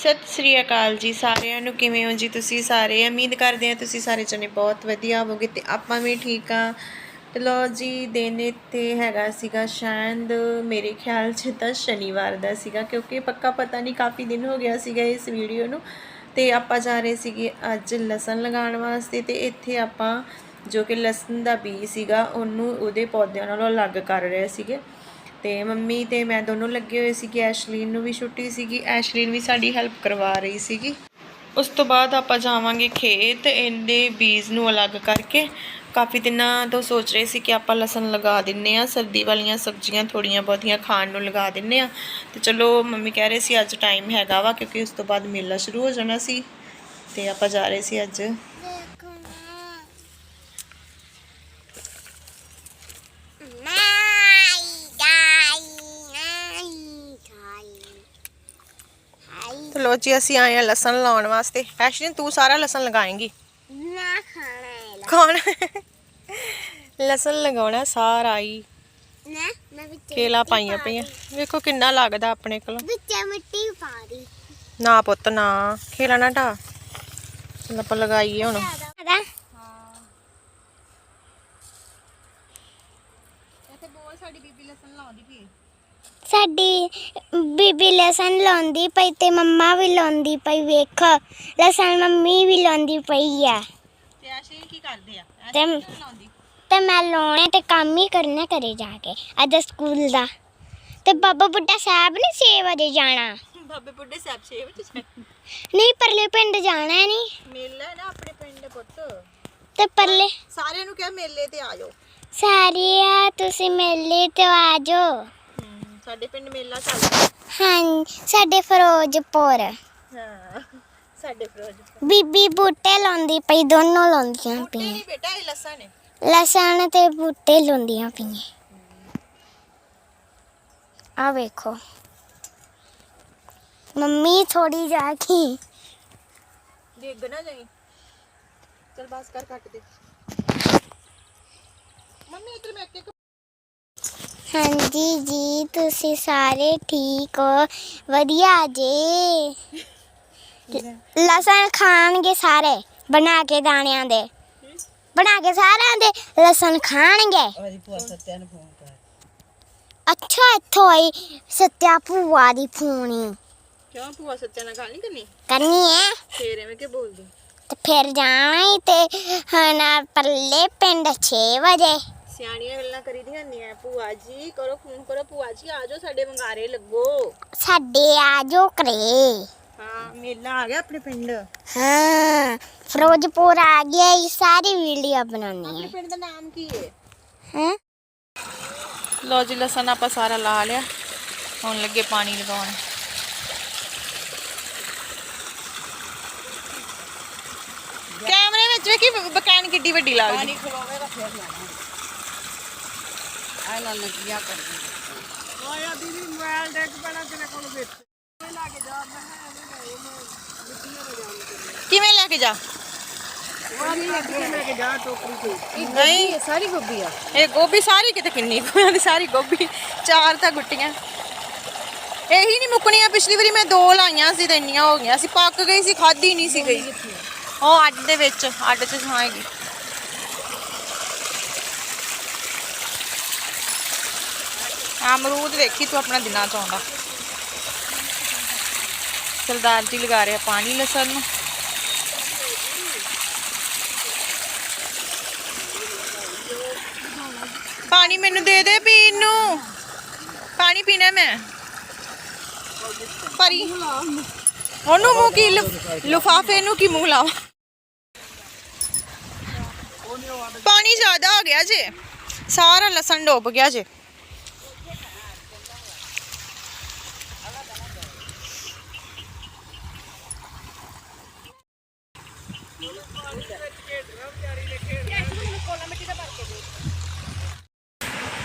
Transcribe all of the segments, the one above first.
ਸਤਿ ਸ੍ਰੀ ਅਕਾਲ ਜੀ ਸਾਰਿਆਂ ਨੂੰ, ਕਿਵੇਂ ਹੋ ਜੀ ਤੁਸੀਂ ਸਾਰੇ? ਉਮੀਦ ਕਰਦੇ ਹਾਂ ਤੁਸੀਂ ਸਾਰੇ ਜਣੇ ਬਹੁਤ ਵਧੀਆ ਹੋਵੋਗੇ ਤੇ ਆਪਾਂ ਵੀ ਠੀਕ ਆ ਤੇ ਲੋ ਜੀ, ਦਿਨ ਇੱਥੇ ਹੈਗਾ ਸੀਗਾ ਸ਼ਾਇਦ, ਮੇਰੇ ਖਿਆਲ 'ਚ ਤਾਂ ਸ਼ਨੀਵਾਰ ਦਾ ਸੀਗਾ, ਕਿਉਂਕਿ ਪੱਕਾ ਪਤਾ ਨਹੀਂ ਕਾਫੀ ਦਿਨ ਹੋ ਗਿਆ ਸੀਗਾ ਇਸ ਵੀਡੀਓ ਨੂੰ। ਤੇ ਆਪਾਂ ਜਾ ਰਹੇ ਸੀਗੇ ਅੱਜ ਲਸਣ ਲਗਾਉਣ ਵਾਸਤੇ ਤੇ ਇੱਥੇ ਆਪਾਂ ਜੋ ਕਿ ਲਸਣ ਦਾ ਬੀ ਸੀਗਾ, ਉਹਨੂੰ ਉਹਦੇ ਪੌਦਿਆਂ ਨਾਲੋਂ ਅਲੱਗ ਕਰ ਰਹੇ ਸੀਗੇ। ਤੇ ਮੰਮੀ ਤੇ ਮੈਂ ਦੋਨੋਂ ਲੱਗੇ ਹੋਏ ਸੀ ਕਿ ਐਸ਼ਲੀਨ ਨੂੰ ਵੀ ਛੁੱਟੀ ਸੀਗੀ, ਐਸ਼ਲੀਨ ਵੀ ਸਾਡੀ ਹੈਲਪ ਕਰਵਾ ਰਹੀ ਸੀਗੀ। ਉਸ ਤੋਂ ਬਾਅਦ ਆਪਾਂ ਜਾਵਾਂਗੇ ਖੇਤ, ਇਹਦੇ ਬੀਜ ਨੂੰ ਅਲੱਗ ਕਰਕੇ। ਕਾਫੀ ਦਿਨਾਂ ਤੋਂ ਸੋਚ ਰਹੇ ਸੀ ਕਿ ਆਪਾਂ ਲਸਣ ਲਗਾ ਦਿੰਨੇ ਆ ਸਰਦੀ ਵਾਲੀਆਂ ਸਬਜ਼ੀਆਂ ਥੋੜੀਆਂ ਬਹੁਤੀਆਂ ਖਾਣ ਨੂੰ ਲਗਾ ਦਿੰਨੇ ਆ ਤੇ ਚਲੋ, ਮੰਮੀ ਕਹਿ ਰਹੇ ਸੀ ਅੱਜ ਟਾਈਮ ਹੈਗਾ ਵਾ, ਕਿਉਂਕਿ ਉਸ ਤੋਂ ਬਾਅਦ ਮੇਲਾ ਸ਼ੁਰੂ ਹੋ ਜਾਣਾ ਸੀ। ਤੇ ਆਪਾਂ ਜਾ ਰਹੇ ਸੀ ਅੱਜ ਤੇ ਲੋ ਜੀ ਅਸੀਂ ਆਏ ਆ ਲਸਣ ਲਾਉਣ ਵਾਸਤੇ। ਐਸ਼ਲੀਨ ਤੂੰ ਸਾਰਾ ਲਸਣ ਲਗਾਏਂਗੀ? ਨਾ ਖਾਣਾ ਹੈ ਕੌਣ? ਲਸਣ ਲਗਾਉਣਾ ਸਾਰਾ ਹੀ। ਨਾ ਮੈਂ ਵਿੱਚ ਕੇਲਾ ਪਾਈਆਂ ਪਈਆਂ। ਵੇਖੋ ਕਿੰਨਾ ਲੱਗਦਾ ਆਪਣੇ ਕੋਲ। ਵਿੱਚ ਮਿੱਟੀ ਪਾ ਦੀ ਨਾ ਪੁੱਤ ਨਾ। ਖੇਲਾ ਨਾ ਢਾ। ਆਪਾਂ ਲਗਾਈਏ ਹੁਣ। ਆਦਾ ਸਾਡੀ ਬੀਬੀ ਲਸਣ ਲਾਉਂਦੀ ਪਈ ਤੇ ਮੰਮਾ ਵੀ ਲਾਉਂਦੀ ਪਈ ਵੇਖ। ਲਸਣ ਮੰਮੀ ਵੀ ਲਾਉਂਦੀ ਪਈ ਆ। ਤੇ ਐਸ਼ਲੀਨ ਕੀ ਕਰਦੇ ਆ? ਤੇ ਤੇ ਮੈਂ ਲਾਉਣੇ ਤੇ ਕੰਮ ਹੀ ਕਰਨਾ ਕਰੇ ਜਾ ਕੇ ਅੱਜ ਸਕੂਲ ਦਾ। ਤੇ ਬਾਬਾ ਬੁੱਢਾ ਸਾਹਿਬ ਨੇ 6 ਵਜੇ ਜਾਣਾ? ਬਾਬੇ ਬੁੱਢੇ ਸਾਹਿਬ ਛੇ ਵਜੇ ਨਹੀਂ ਪਰਲੇ ਪਿੰਡ ਜਾਣਾ ਨਹੀਂ ਮੇਲਾ ਨਾ ਆਪਣੇ ਪਿੰਡ ਪੁੱਤ। ਤੇ ਪਰਲੇ ਸਾਰਿਆਂ ਨੂੰ ਕਿਹਾ ਮੇਲੇ ਤੇ ਆ ਜਾਓ। ਸਾਰਿਆ ਤੁਸੀਂ ਮੇਲੇ ਤੇ ਆ ਜਾਓ। ਸਾਡੇ ਪਿੰਡ ਮੇਲਾ ਚੱਲਦਾ ਹਾਂ ਸਾਡੇ ਫਿਰੋਜ਼ਪੁਰ। ਹਾਂ ਸਾਡੇ ਫਿਰੋਜ਼ਪੁਰ। ਬੀਬੀ ਬੂਟੇ ਲਾਉਂਦੀ ਪਈ ਦੋਨੋਂ ਲਾਉਂਦੀਆਂ ਬੂਟੇ ਪਈਆਂ। ਨਹੀਂ ਬੇਟਾ ਇਹ ਲਸਣ ਹੈ ਲਸਣ ਤੇ ਬੂਟੇ ਲਾਉਂਦੀਆਂ ਪਈਆਂ। ਆ ਵੇਖੋ। ਮੰਮੀ ਥੋੜੀ ਜਾ ਕੇ ਡਿੱਗ ਨਾ ਜਾਈ। ਚਲ ਬਸ ਕਰ ਕੱਟ ਦੇ। ਮੰਮੀ ਇਧਰ ਮੈਂ ਇੱਕ ਹਾਂਜੀ ਜੀ ਤੁਸੀਂ ਸਾਰੇ ਠੀਕ ਹੋ? ਵਧੀਆ ਜੇ। ਲਸਣ ਖਾਣਗੇ ਸਾਰੇ ਬਣਾ ਕੇ ਦਾਣਿਆਂ ਦੇ। ਬਣਾ ਕੇ ਸਾਰਿਆਂ ਦੇ ਲਸਣ ਖਾਣਗੇ। ਆਜੀ ਭੂਆ ਸੱਤਿਆ ਨੂੰ ਫੋਨ ਕਰ। ਅੱਛਾ ਇੱਥੋਂ ਆਈ ਸੱਤਿਆ ਭੂਆ ਦੀ ਫੋਨੀ ਕਿਉਂ ਭੂਆ ਸੱਤਿਆ ਨਾਲ ਗੱਲ ਨਹੀਂ ਕਰਨੀ? ਕਰਨੀ ਹੈ ਫੇਰ ਐਵੇਂ ਕਿ ਬੋਲਦੀ? ਤੇ ਫਿਰ ਜਾਣਾ ਹੀ ਤੇ ਹਣਾ ਪਰਲੇ ਪਿੰਡ 6 ਵਜੇ। ਸਿਆਣੀਆਂ ਗੱਲਾਂ ਕਰੀਦੀਆਂ ਹੁੰਦੀਆਂ ਭੂਆ ਜੀ ਕਰੋ ਫੋਨ ਕਰੋ। ਭੂਆ ਜੀ ਆ ਜਾਓ ਸਾਡੇ ਵੰਗਾਰੇ ਲੱਗੋ। ਸਾਡੇ ਆਜੋ ਕਰੇ ਹਾਂ ਮੇਲਾ ਆ ਗਿਆ ਆਪਣੇ ਪਿੰਡ। ਹਾਂ ਫਿਰੋਜ਼ਪੁਰ ਆ ਗਿਆ ਇਹ ਸਾਰੀ ਵੀਡੀਓ ਬਣਾਉਣੀ ਹੈ ਪਿੰਡ ਦਾ ਨਾਮ ਕੀ ਹੈ ਹੈਂ? ਲੋ ਜੀ ਲਸਣ ਆਪਾਂ ਸਾਰਾ ਲਾ ਲਿਆ। ਹੁਣ ਲੱਗੇ ਪਾਣੀ ਲਗਾਉਣ। ਕੈਮਰੇ ਵਿੱਚ ਵੇਖੀ ਬਕੈਨ ਕਿੱਡੀ ਵੱਡੀ ਲੱਗਦੀ। ਕਿਵੇਂ ਲੈ ਕੇ ਜਾ? ਨਹੀਂ। ਸਾਰੀ ਗੋਭੀ ਆ। ਇਹ ਗੋਭੀ ਸਾਰੀ ਕਿਤੇ ਕਿੰਨੀ ਕੁ ਦੀ ਸਾਰੀ ਗੋਭੀ ਚਾਰ ਤਾਂ ਗੁੱਟੀਆਂ। ਇਹੀ ਨਹੀਂ ਮੁੱਕਣੀਆਂ ਪਿਛਲੀ ਵਾਰੀ ਮੈਂ ਦੋ ਲਾਈਆਂ ਸੀ ਤੇ ਇੰਨੀਆਂ ਹੋ ਗਈਆਂ ਸੀ ਪੱਕ ਗਈ ਸੀ ਖਾਦੀ ਨਹੀਂ ਸੀ ਗਈ। ਉਹ ਅੱਡ ਦੇ ਵਿੱਚ ਅੱਡ 'ਚ ਛਾਏਗੀ ਅਮਰੂਦ ਵੇਖੀ ਤੂੰ ਆਪਣਾ ਦਿਨਾ ਚਾਹੁੰਦਾ ਸਰਦਾਰ ਜੀ ਲਗਾ ਰਿਹਾ ਪਾਣੀ ਲਸਣ ਨੂੰ। ਪਾਣੀ ਮੈਨੂੰ ਦੇ ਦੇ ਪੀਣ ਨੂੰ। ਪਾਣੀ ਪੀਣਾ ਮੈਂ। ਪਰੀ। ਉਹਨੂੰ ਮੂੰਹ ਕੀ ਲਫਾਫੇ ਨੂੰ ਕੀ ਮੂੰਹ ਲਾਵਾਂ? ਪਾਣੀ ਜ਼ਿਆਦਾ ਆ ਗਿਆ ਜੇ। ਸਾਰਾ ਲਸਣ ਡੁੱਬ ਗਿਆ ਜੇ।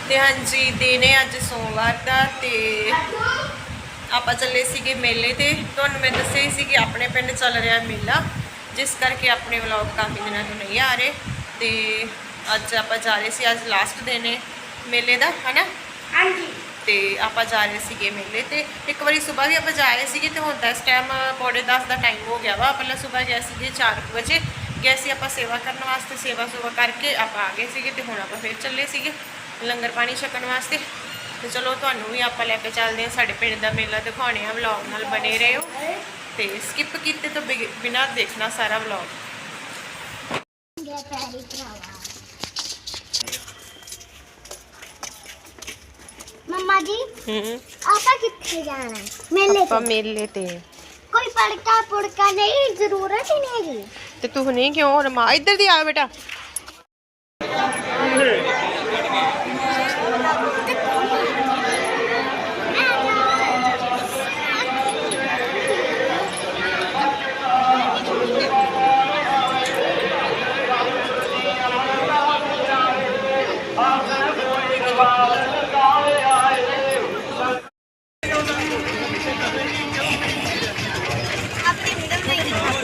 ਤੇ ਹਾਂਜੀ ਦਿਨ ਅੱਜ ਸੋਮਵਾਰ ਦਾ ਤੇ ਆਪਾਂ ਚੱਲੇ ਸੀਗੇ ਮੇਲੇ ਤੇ। ਤੁਹਾਨੂੰ ਮੈਂ ਦੱਸਿਆ ਹੀ ਸੀ ਕਿ ਆਪਣੇ ਪਿੰਡ ਚੱਲ ਰਿਹਾ ਮੇਲਾ ਜਿਸ ਕਰਕੇ ਆਪਣੇ ਵਲੌਗ ਕਾਫੀ ਦਿਨਾਂ ਤੋਂ ਨਹੀਂ ਆ ਰਹੇ ਤੇ ਅੱਜ ਆਪਾਂ ਜਾ ਰਹੇ ਸੀ ਅੱਜ ਲਾਸਟ ਦਿਨ ਹੈ ਮੇਲੇ ਦਾ ਹਨਾ? ਹਾਂਜੀ। ਤੇ ਆਪਾਂ ਜਾ ਰਹੇ ਸੀਗੇ ਮੇਲੇ ਤੇ। ਇੱਕ ਵਾਰੀ ਸਵੇਰ ਵੀ ਆਪਾਂ ਜਾ ਰਹੇ ਸੀਗੇ ਤੇ ਹੁਣ ਤਾਂ ਇਸ ਟਾਈਮ ਪੌਣੇ 10 ਦਾ ਟਾਈਮ ਹੋ ਗਿਆ ਵਾ। ਪਹਿਲਾਂ ਸਵੇਰ ਗਏ ਸੀਗੇ 4 ਵਜੇ। ਗਏ ਸੀ ਆਪਾਂ ਸੇਵਾ ਕਰਨ ਵਾਸਤੇ ਸੇਵਾ ਸੁਵਾ ਕਰਕੇ ਆਪਾਂ ਆ ਗਏ ਸੀਗੇ ਤੇ ਹੁਣ ਆਪਾਂ ਫਿਰ ਚੱਲੇ ਸੀਗੇ। ਲੰਗਰ ਪਾਣੀ ਛਕਣ ਵਾਸਤੇ। ਤੇ ਚਲੋ ਤੁਹਾਨੂੰ ਵੀ ਆਪਾਂ ਲੈ ਕੇ ਚੱਲਦੇ ਹਾਂ ਸਾਡੇ ਪਿੰਡ ਦਾ ਮੇਲਾ ਦਿਖਾਉਣੇ ਆ ਵਲੌਗ ਨਾਲ ਬਣੇ ਰਹੋ। ਤੇ ਸਕਿਪ ਕੀਤੇ ਤੋਂ ਬਿਨਾਂ ਦੇਖਣਾ ਸਾਰਾ ਵਲੌਗ ਮੰਮਾ ਜੀ ਹੂੰ। ਆਪਾਂ ਕਿੱਥੇ ਜਾਣਾ? ਮੇਲੇ ਆਪਾਂ ਤੇ। ਮੇਲੇ ਤੇ। ਕੋਈ ਪੜਕਾ ਪੁੜਕਾ ਨਹੀਂ ਜ਼ਰੂਰਤ ਹੀ ਨਹੀਂ ਹੈਗੀ। ਤੇ ਤੂੰ ਨਹੀਂ ਕਿਉਂ ਰਮਾ ਇੱਧਰ ਦੀ ਆ ਬੇਟਾ।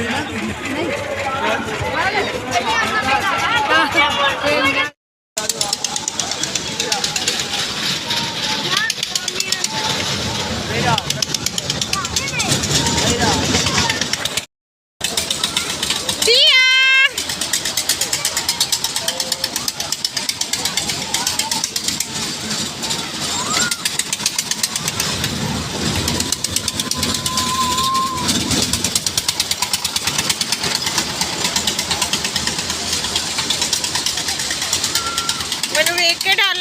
ਦੀਆ ਮੈਨੂੰ ਵੇਖ ਕੇ ਡਰ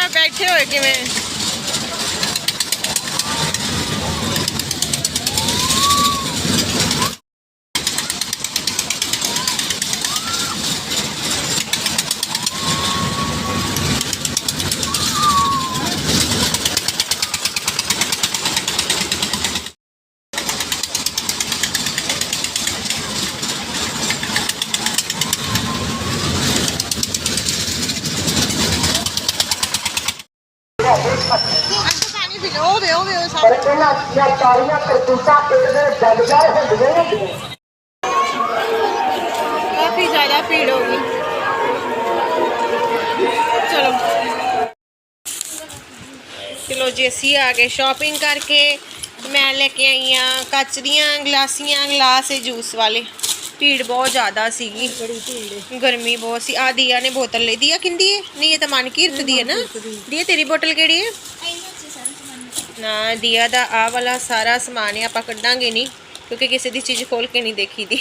ਲੱਗੀ ਜਾਂਦਾ ਬੈਠੇ ਹੋਏ ਕਿਵੇਂ ਅੰਦਰ ਪਾਣੀ ਪੀ ਲਓ ਵੇ ਉਹ ਵੇ ਉਹ ਪਰ ਇਹਨਾਂ ਦੀਆਂ ਸਾਰੀਆਂ ਕਰਤੂਤਾਂ ਇੱਕ ਦਿਨ ਜਗਜਾਰ ਹੁੰਦੀਆਂ ਹੀ ਹੁੰਦੀਆਂ ਕਾਫੀ ਜ਼ਿਆਦਾ ਭੀੜ ਹੋ ਗਈ। ਚਲੋ। ਚਲੋ ਜੀ ਅਸੀਂ ਆ ਗਏ ਸ਼ਾਪਿੰਗ ਕਰਕੇ। ਮੈਂ ਲੈ ਕੇ ਆਈ ਆ ਕੱਚ ਦੀਆਂ ਗਲਾਸੀਆਂ ਗਲਾਸ ਜੂਸ ਵਾਲੇ। ਭੀੜ ਬਹੁਤ ਜ਼ਿਆਦਾ ਸੀਗੀ। ਗਰਮੀ ਬਹੁਤ ਸੀ। ਆ ਦੀਆ ਨੇ ਬੋਤਲ ਲਈ। ਦੀਆ ਕਿੰਦੀ ਹੈ ਨਹੀਂ ਇਹ ਤਾਂ ਮਨਕੀਰਤ ਦੀ ਹੈ ਨਾ। ਦੀਆ ਤੇਰੀ ਬੋਤਲ ਕਿਹੜੀ ਹੈ ਦੀਆ ਦਾ ਆ ਵਾਲਾ ਸਾਰਾ ਸਮਾਨ ਹੈ ਆਪਾਂ ਕੱਢਾਂਗੇ ਨਹੀਂ ਕਿਉਂਕਿ ਕਿਸੇ ਦੀ ਚੀਜ਼ ਖੋਲ ਕੇ ਨਹੀਂ ਦੇਖੀ ਦੀ।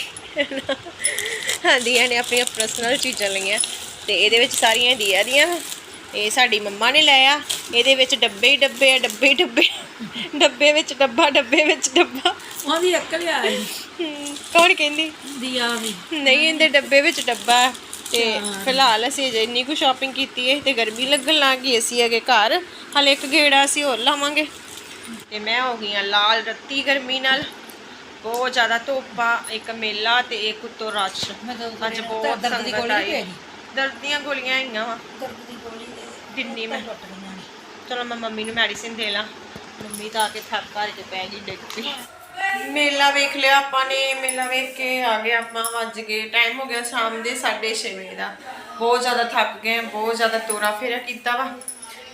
ਹਾਂ ਦੀਆ ਨੇ ਆਪਣੀਆਂ ਪਰਸਨਲ ਚੀਜ਼ਾਂ ਲਈਆਂ। ਤੇ ਇਹਦੇ ਵਿੱਚ ਸਾਰੀਆਂ ਦੀਆ ਦੀਆਂ। ਇਹ ਸਾਡੀ ਮੰਮਾ ਨੇ ਲਿਆ ਇਹਦੇ ਵਿੱਚ ਡੱਬੇ ਹੀ ਡੱਬੇ ਆ ਡੱਬੇ ਹੀ ਡੱਬੇ। ਡੱਬੇ ਵਿੱਚ ਡੱਬਾ ਡੱਬੇ ਵਿੱਚ ਡੱਬਾ। ਉਹ ਵੀ ਅਕਲ ਆ ਕੌਣ ਕਹਿੰਦੀ? ਦੀਆ ਵੀ। ਨਹੀਂ ਇਹਦੇ ਡੱਬੇ ਵਿੱਚ ਡੱਬਾ। ਤੇ ਫਿਲਹਾਲ ਅਸੀਂ ਅਜੇ ਇੰਨੀ ਕੁ ਸ਼ਾਪਿੰਗ ਕੀਤੀ ਹੈ ਤੇ ਗਰਮੀ ਲੱਗਣ ਲੱਗ ਅਸੀਂ ਹੈਗੇ ਘਰ। ਹਲੇ ਇੱਕ ਗੇੜਾ ਅਸੀਂ ਹੋਰ ਲਾਵਾਂਗੇ। ਤੇ ਮੈਂ ਹੋ ਗਈ ਹਾਂ ਲਾਲ ਰੱਤੀ ਗਰਮੀ ਨਾਲ। ਬਹੁਤ ਜ਼ਿਆਦਾ ਧੁੱਪਾ ਇੱਕ ਮੇਲਾ ਤੇ ਇੱਕ ਉੱਤੋਂ ਰਸ਼। ਅੱਜ ਬਹੁਤ ਦਰਦ ਦੀ ਸੰਗਤ ਗੋਲੀ ਆਈ। ਦਰਦ ਦੀਆਂ ਗੋਲੀਆਂ ਆਈਆਂ ਵਾ। ਦਰਦ ਦੀ ਗੋਲੀ ਦਿੰਨੀ ਮੈਂ। ਚਲੋ ਮੈਂ ਮੰਮੀ ਨੂੰ ਮੈਡੀਸਿਨ ਦੇ ਲਾਂ। ਮੰਮੀ ਤਾਂ ਆ ਕੇ ਥੱਕ ਘਰ ਕੇ ਪੈ ਗਈ ਡਿੱਗ। ਮੇਲਾ ਵੇਖ ਲਿਆ ਆਪਾਂ ਨੇ। ਮੇਲਾ ਵੇਖ ਕੇ ਆ ਗਏ ਆਪਾਂ ਵੱਜ ਗਏ। ਟਾਈਮ ਹੋ ਗਿਆ ਸ਼ਾਮ ਦੇ 6:30 ਵਜੇ ਦਾ। ਬਹੁਤ ਜ਼ਿਆਦਾ ਥੱਕ ਗਏ ਬਹੁਤ ਜ਼ਿਆਦਾ ਤੋਰਾ ਫੇਰਾ ਕੀਤਾ ਵਾ।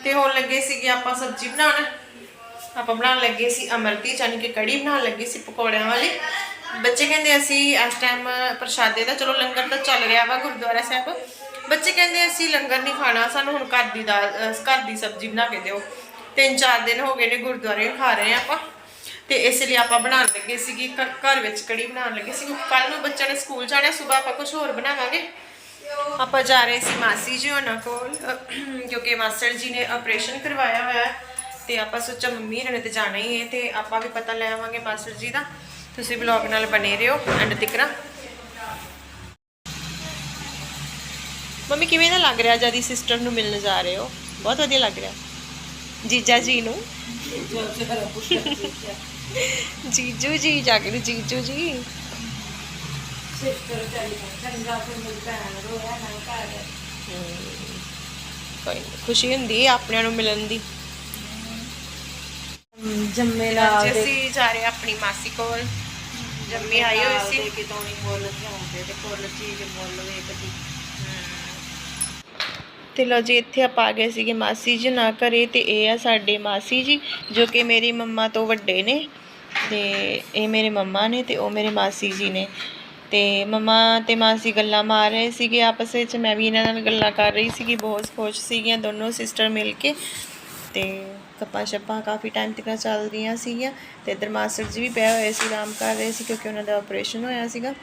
ਤੇ ਹੁਣ ਲੱਗੇ ਸੀਗੇ ਆਪਾਂ ਸਬਜ਼ੀ ਬਣਾਉਣ। ਆਪਾਂ ਬਣਾਉਣ ਲੱਗੇ ਸੀ ਅਮਰਤੀ ਚਾਨੀ ਕਿ ਕੜੀ ਬਣਾਉਣ ਲੱਗੇ ਸੀ ਪਕੌੜਿਆਂ ਵਾਲੀ। ਬੱਚੇ ਕਹਿੰਦੇ ਅਸੀਂ ਇਸ ਟਾਈਮ ਪ੍ਰਸ਼ਾਦੇ ਦਾ, ਚਲੋ ਲੰਗਰ ਤਾਂ ਚੱਲ ਰਿਹਾ ਵਾ ਗੁਰਦੁਆਰਾ ਸਾਹਿਬ। ਬੱਚੇ ਕਹਿੰਦੇ ਅਸੀਂ ਲੰਗਰ ਨਹੀਂ ਖਾਣਾ, ਸਾਨੂੰ ਹੁਣ ਘਰ ਦੀ ਦਾਲ ਘਰ ਦੀ ਸਬਜ਼ੀ ਬਣਾ ਕੇ ਦਿਓ। ਤਿੰਨ ਚਾਰ ਦਿਨ ਹੋ ਗਏ ਨੇ ਗੁਰਦੁਆਰੇ ਖਾ ਰਹੇ ਆ ਆਪਾਂ। ਤੇ ਇਸ ਲਈ ਆਪਾਂ ਬਣਾਉਣ ਲੱਗੇ ਸੀਗੇ, ਘ- ਘਰ ਵਿੱਚ ਕੜੀ ਬਣਾਉਣ ਲੱਗੇ ਸੀ। ਕੱਲ ਨੂੰ ਬੱਚਿਆਂ ਨੇ ਸਕੂਲ ਜਾਣਾ ਸਵੇਰ ਆਪਾਂ ਕੁਝ ਹੋਰ ਬਣਾਵਾਂਗੇ। ਆਪਾਂ ਜਾ ਰਹੇ ਸੀ ਮਾਸੀ ਜੀ ਉਹਨਾਂ ਕੋਲ ਕਿਉਂਕਿ ਮਾਸਟਰ ਜੀ ਨੇ ਆਪਰੇਸ਼ਨ ਕਰਵਾਇਆ ਹੋਇਆ। ਹੈ ਤੇ ਆਪਾਂ ਸੋਚਿਆ ਮੰਮੀ ਨੇ ਤੇ ਜਾਣਾ ਹੀ ਹੈ ਤੇ ਆਪਾਂ ਵੀ ਪਤਾ ਲੈ ਆਵਾਂਗੇ ਮਾਸਟਰ ਜੀ ਦਾ। ਤੁਸੀਂ ਵਲੌਗ ਨਾਲ ਬਣੇ ਰਹੋ ਐਂਡ ਤੱਕ ਮੰਮੀ ਕਿਵੇਂ ਦਾ ਲੱਗ ਰਿਹਾ ਜਦੀ ਸਿਸਟਰ ਨੂੰ ਮਿਲਣ ਜਾ ਰਹੇ ਹੋ? ਬਹੁਤ ਵਧੀਆ ਲੱਗ ਰਿਹਾ। ਜੀਜਾ ਜੀ ਨੂੰ। ਜੀਜੂ ਜੀ ਜਾ ਕੇ ਜੀਜੂ ਜੀ। ਸਿਸਟਰ ਚਾਲੀ ਚੰਗਾ ਫਿਰ ਮੇਰੀ ਭੈਣ ਰੋਇਆ ਨਾ ਘਰ ਕੋਈ ਖੁਸ਼ੀ ਹੁੰਦੀ ਆਪਣਿਆਂ ਨੂੰ ਮਿਲਣ ਦੀ। ਜੰਮੇ ਅੱਜ ਅਸੀਂ ਜਾ ਰਹੇ ਹਾਂ ਆਪਣੀ ਮਾਸੀ ਕੋਲ। ਜੰਮੀ ਆਈ ਹੋਈ ਸੀ। ਕਿਤੋਂ ਨਹੀਂ ਮੁੱਲ ਲਿਆਉਂਦੇ ਤੇ ਫੁੱਲ ਚੀਜ਼ ਮੁੱਲ ਵੇਖਦੀ। ਤੇ ਲੋ ਜੀ ਇੱਥੇ ਆਪਾਂ ਆ ਗਏ ਸੀਗੇ ਮਾਸੀ ਜੀ ਨਾ ਘਰੇ ਤੇ ਇਹ ਆ ਸਾਡੇ ਮਾਸੀ ਜੀ ਜੋ ਕਿ ਮੇਰੀ ਮੰਮਾ ਤੋਂ ਵੱਡੇ ਨੇ ਤੇ ਇਹ ਮੇਰੇ ਮੰਮਾ ਨੇ ਤੇ ਉਹ ਮੇਰੇ ਮਾਸੀ ਜੀ ਨੇ। ਤੇ ਮੰਮਾ ਤੇ ਮਾਸੀ ਗੱਲਾਂ ਮਾਰ ਰਹੇ ਸੀਗੇ ਆਪਸ ਵਿੱਚ ਮੈਂ ਵੀ ਇਹਨਾਂ ਨਾਲ ਗੱਲਾਂ ਕਰ ਰਹੀ ਸੀਗੀ ਬਹੁਤ ਖੁਸ਼ ਸੀਗੀਆਂ ਦੋਨੋਂ ਸਿਸਟਰ ਮਿਲ ਕੇ। ਤੇ ਕੱਪਾਂ ਛੱਪਾਂ ਕਾਫੀ ਟਾਈਮ ਤੱਕ ਚੱਲ ਰਹੀਆਂ ਸੀਗੀਆਂ ਤੇ ਇਧਰ ਮਾਸਟਰ ਜੀ ਵੀ ਪਏ ਹੋਏ ਸੀ, ਆਰਾਮ ਕਰ ਰਹੇ ਸੀ ਕਿਉਂਕਿ ਉਹਨਾਂ ਦਾ ਆਪਰੇਸ਼ਨ ਹੋਇਆ ਸੀਗਾ।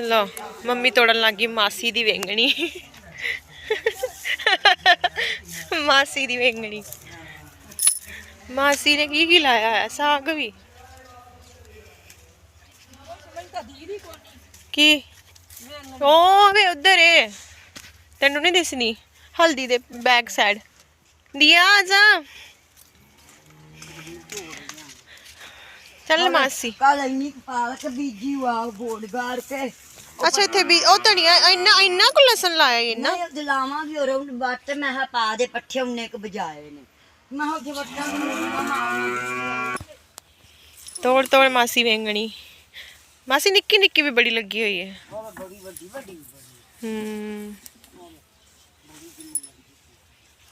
ਲੋ ਮੰਮੀ ਤੋੜਨ ਲੱਗੀ ਮਾਸੀ ਦੀ ਵੇਂਗਣੀ। ਮਾਸੀ ਦੀ ਵੇਂਗਣੀ। ਮਾਸੀ ਨੇ ਕੀ ਕੀ ਲਾਇਆ ਹੈ ਸਾਗ ਵੀ। ਕੀ? ਉਹ ਵੇ ਉਧਰ ਏ। ਤੈਨੂੰ ਨਹੀਂ ਦਿਸਣੀ? ਹਲਦੀ ਦੇ ਬੈਕ ਸਾਈਡ ਦਿਆ ਆ ਜਾ ਚੱਲ ਮਾਸੀ ਕੱਲ ਇੰਨੀ ਕੁ ਪਾਲਕ ਬੀਜੀ ਵਾ ਬੋੜ ਗਾੜ ਕੇ ਅੱਛਾ ਇੱਥੇ ਵੀ ਉਹ ਧਨੀਆ ਇੰਨਾ ਇੰਨਾ ਕੁ ਲਸਣ ਲਾਇਆ ਈ ਇੰਨਾ ਨਾ ਦਿਲਾਵਾਂ ਵੀ ਹੋਰ ਉਹਨੂੰ ਬੱਤ ਮੈਂ ਕਿਹਾ ਪਾ ਦੇ ਪੱਠੇ ਉਹਨੇ ਕ ਬਜਾਏ ਨੇ ਮੈਂ ਕਿਹਾ ਉੱਥੇ ਵੱਟਾਂ ਨੂੰ ਤੋੜ ਤੋੜ ਮਾਸੀ ਵੇਂਗਣੀ ਮਾਸੀ ਨਿੱਕੀ ਨਿੱਕੀ ਵੀ ਬੜੀ ਲੱਗੀ ਹੋਈ ਹੈ ਬੜੀ ਵੱਡੀ ਵੱਡੀ ਹੂੰ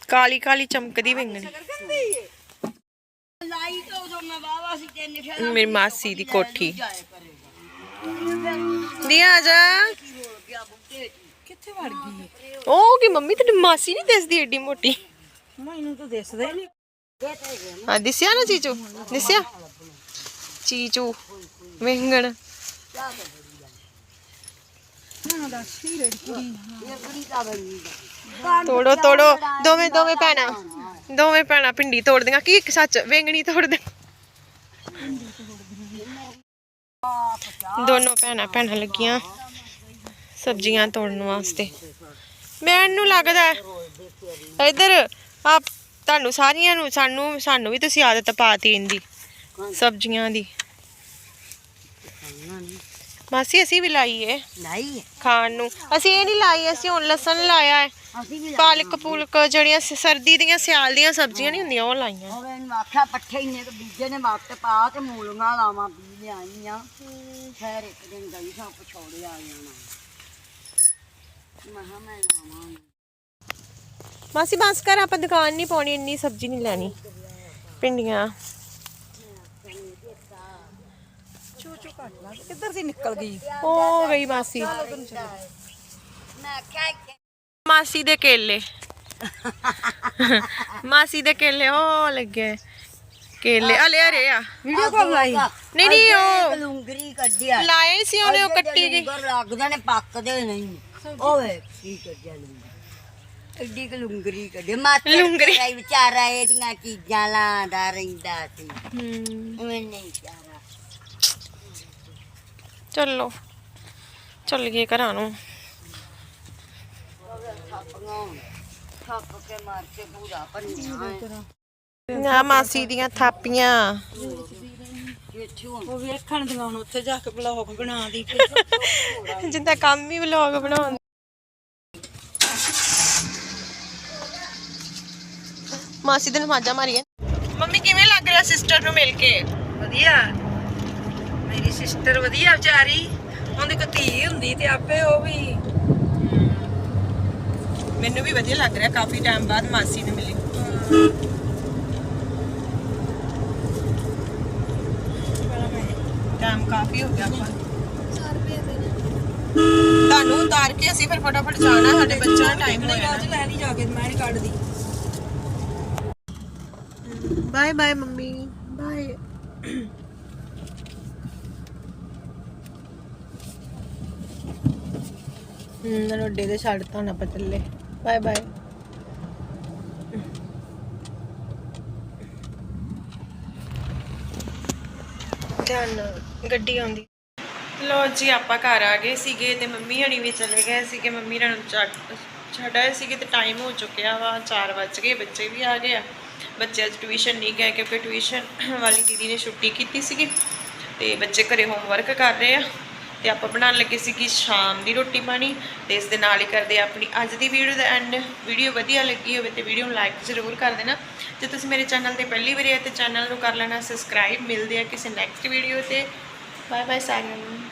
ਕਾਲੀ ਕਾਲੀ ਚਮਕਦੀ ਵੇਂਗਣੀ ਮੇਰੀ ਮਾਸੀ ਦੀ ਕੋਠੀ। ਦੀਆ ਆ ਜਾ। ਗਿਆ ਬੁੱਢੇ ਕਿੱਥੇ ਵੜ ਗਈ ਉਹ ਕੀ ਮੰਮੀ ਤੇਰੀ ਮਾਸੀ ਨਹੀਂ ਦਿਸਦੀ ਏਡੀ ਮੋਟੀ। ਮੈਨੂੰ ਤਾਂ ਦਿਸਦਾ ਹੀ ਨਹੀਂ ਆ ਦਿਸਿਆ ਨਾ ਚੀਚੂ? ਦਿਸਿਆ? ਚੀਚੂ ਵੇਂਗਣ। ਇਹ ਬੜੀ ਤਾਂ ਬਣੀ ਤੋੜੋ ਤੋੜੋ। ਦੋਵੇਂ ਦੋਵੇਂ ਭੈਣਾਂ ਦੋਵੇਂ ਭੈਣਾਂ ਪਿੰਡੀ ਤੋੜਦੀਆਂ। ਕੀ ਇੱਕ ਸੱਚ, ਵੇਂਗਣੀ ਤੋੜਦੇ? ਦੋਨੋਂ ਭੈਣਾਂ ਭੈਣਾਂ ਲੱਗੀਆਂ ਸਬਜ਼ੀਆਂ ਤੋੜਨ ਵਾਸਤੇ। ਮੈਨੂੰ ਲੱਗਦਾ ਇਧਰ ਆਪ ਤੁਹਾਨੂੰ ਸਾਰੀਆਂ ਨੂੰ, ਸਾਨੂੰ ਸਾਨੂੰ ਵੀ ਤੁਸੀਂ ਆਦਤ ਪਾਤੀ ਇੰਦੀ ਸਬਜ਼ੀਆਂ ਦੀ। ਮਾਸੀ ਅਸੀਂ ਵੀ ਲਾਈ ਏ ਨਹੀਂ ਖਾਣ ਨੂੰ। ਅਸੀਂ ਇਹ ਨਹੀਂ ਲਾਈ ਅਸੀਂ ਹੁਣ ਲਸਣ ਲਾਇਆ ਹੈ। ਅਸੀਂ ਵੀ ਪਾਲਕ ਪੂਲਕ ਜਿਹੜੀਆਂ ਸ- ਸਰਦੀ ਦੀਆਂ ਸਿਆਲ ਦੀਆਂ ਸਬਜ਼ੀਆਂ ਨਹੀਂ ਹੁੰਦੀਆਂ ਉਹ ਲਾਈਆਂ। ਉਹ ਇਹਨੂੰ ਆਖਿਆ ਪੱਠੇ ਇੰਨੇ ਕੁ ਬੀਜੇ ਨੇ ਵਕਤ ਪਾ ਤੇ ਮੂਲੀਆਂ ਲਾਵਾਂ ਬੀ ਲਿਆਈਆਂ। ਫੇਰ ਇੱਕ ਦਿਨ ਗਈ ਸਾਂ ਪਛੋੜੇ ਆ ਜਾਣਾ। ਮੈਂ ਕਿਹਾ ਮੈਂ ਲਾਵਾਂ ਮਾਸੀ ਬਸ ਕਰ ਆਪਾਂ ਦੁਕਾਨ ਨਹੀਂ ਪਾਉਣੀ ਇੰਨੀ ਸਬਜ਼ੀ ਨਹੀਂ ਲੈਣੀ। ਪਿੰਡੀਆਂ ਕਿੱਧਰ ਦੀ ਨਿਕਲ ਗਈ? ਉਹ ਗਈ ਮਾਸੀ। ਮੈਂ ਮਾਸੀ ਦੇ ਕੇਲੇ। ਮਾਸੀ ਦੇ ਕੇਲੇ ਉਹ ਲੱਗੇ। ਕੇਲੇ ਹਲੇ ਹਰੇ ਆ। ਵੀਡੀਓ ਕਾਲ ਲਾਈ? ਨਹੀਂ ਨਹੀਂ ਉਹ ਲੂੰਗਰੀ ਕੱਢਿਆ ਲਾਏ ਸੀ ਉਹਨੇ ਉਹ ਕੱਟੀ ਗਈ ਲੱਗਦੇ ਨੇ ਪੱਕਦੇ ਨਹੀਂ। ਓਏ ਕੀ ਕੱਢਿਆ ਲੂੰਗਰੀ। ਐਡੀ ਕੁ ਲੂੰਗਰੀ ਕੱਢੀ। ਮਾਤੇ ਲੂੰਗਰੀ। ਹੀ ਵਿਚਾਰਾ ਇਹਦੀਆਂ ਚੀਜ਼ਾਂ ਲਾਂਦਾ ਰਹਿੰਦਾ ਸੀ। ਹੂੰ। ਐਵੇਂ ਨਹੀਂ ਵਿਚਾਰਾ ਚਲੋ। ਚੱਲ ਗਏ ਘਰਾਂ ਨੂੰ। ਨਾ ਮਾਸੀ ਦੀਆਂ ਥਾਪੀਆਂ। ਉਹ ਵੇਖਣ ਦੀਆਂ ਹੁਣ ਉੱਥੇ ਜਾ ਕੇ ਬਲੌਗ ਬਣਾ ਦੀ ਜਿੰਦਾ ਕੰਮ ਹੀ ਵਲੌਗ ਬਣਾਉਣ। ਮਾਸੀ ਦੇ ਨਮਾਜ਼ਾਂ ਮਾਰੀਆਂ। ਮੰਮੀ ਕਿਵੇਂ ਲੱਗ ਰਿਹਾ ਸਿਸਟਰ ਨੂੰ ਮਿਲ ਕੇ? ਵਧੀਆ। ਮੇਰੀ ਸਿਸਟਰ ਵਧੀਆ ਵਿਚਾਰੀ ਉਹਦੀ ਕੋ ਧੀ ਹੁੰਦੀ ਤੇ ਆਪੇ ਉਹ ਵੀ। ਮੈਨੂੰ ਵੀ ਵਧੀਆ ਲੱਗ ਰਿਹਾ ਕਾਫੀ ਟਾਈਮ ਬਾਅਦ ਮਾਸੀ ਨੂੰ ਮਿਲੀ। ਟਾਈਮ ਕਾਫੀ ਹੋ ਗਿਆ ਆਪਾਂ ਤੁਹਾਨੂੰ ਉਤਾਰ ਕੇ ਅਸੀਂ ਫਿਰ ਫਟਾਫਟ ਜਾਣਾ ਸਾਡੇ ਬੱਚਾ ਟਾਈਮ ਹੋ ਜਾਣਾ ਲੈ ਨਹੀਂ ਜਾ ਕੇ ਮੈਂ ਨਹੀਂ ਕੱਢਦੀ। Bye bye mummy. ਬਾਏ ਹੂੰ ਨੋਡੇ ਦੇ ਛੱਡਤਾ ਨਾ ਪਤਲੇ ਬਾਏ ਬਾਏ ਧਿਆਨ ਗੱਡੀ ਆਉਂਦੀ। ਲੋ ਜੀ, ਆਪਾਂ ਘਰ ਆ ਗਏ ਸੀਗੇ ਤੇ ਮੰਮੀ ਹਣੀ ਵੀ ਚਲੇ ਗਏ ਸੀਗੇ। ਮੰਮੀ ਹਣ ਛੱਡ ਆਏ ਸੀਗੇ ਤੇ ਟਾਈਮ ਹੋ ਚੁੱਕਿਆ ਵਾ। 4 ਵੱਜ ਗਏ, ਬੱਚੇ ਵੀ ਆ ਗਏ ਆ। ਬੱਚੇ ਅੱਜ ਟਿਊਸ਼ਨ ਨਹੀਂ ਗਏ ਕਿਉਂਕਿ ਟਿਊਸ਼ਨ ਵਾਲੀ ਦੀਦੀ ਨੇ ਛੁੱਟੀ ਕੀਤੀ ਸੀਗੀ। ਤੇ ਬੱਚੇ ਘਰੇ ਹੋਮਵਰਕ ਕਰ ਰਹੇ ਆ। ਤੇ ਆਪਾਂ ਬਣਾਉਣ ਲੱਗੇ ਸੀ ਕਿ ਸ਼ਾਮ ਦੀ ਰੋਟੀ ਪਾਣੀ ਤੇ ਇਸ ਦੇ ਨਾਲ ਹੀ ਕਰਦੇ ਆਪਣੀ ਅੱਜ ਦੀ ਵੀਡੀਓ ਦਾ ਐਂਡ ਵੀਡੀਓ ਵਧੀਆ ਲੱਗੀ ਹੋਵੇ ਤੇ ਵੀਡੀਓ ਨੂੰ ਲਾਈਕ ਜ਼ਰੂਰ ਕਰ ਦੇਣਾ। ਜੇ ਤੁਸੀਂ ਮੇਰੇ ਚੈਨਲ ਤੇ ਪਹਿਲੀ ਵਾਰੀ ਆਏ ਤੇ ਚੈਨਲ ਨੂੰ ਕਰ ਲੈਣਾ ਸਬਸਕ੍ਰਾਈਬ ਮਿਲਦੇ ਆ ਕਿਸੇ ਨੈਕਸਟ ਵੀਡੀਓ ਤੇ। ਬਾਏ ਬਾਏ ਸਾਰਿਆਂ ਨੂੰ।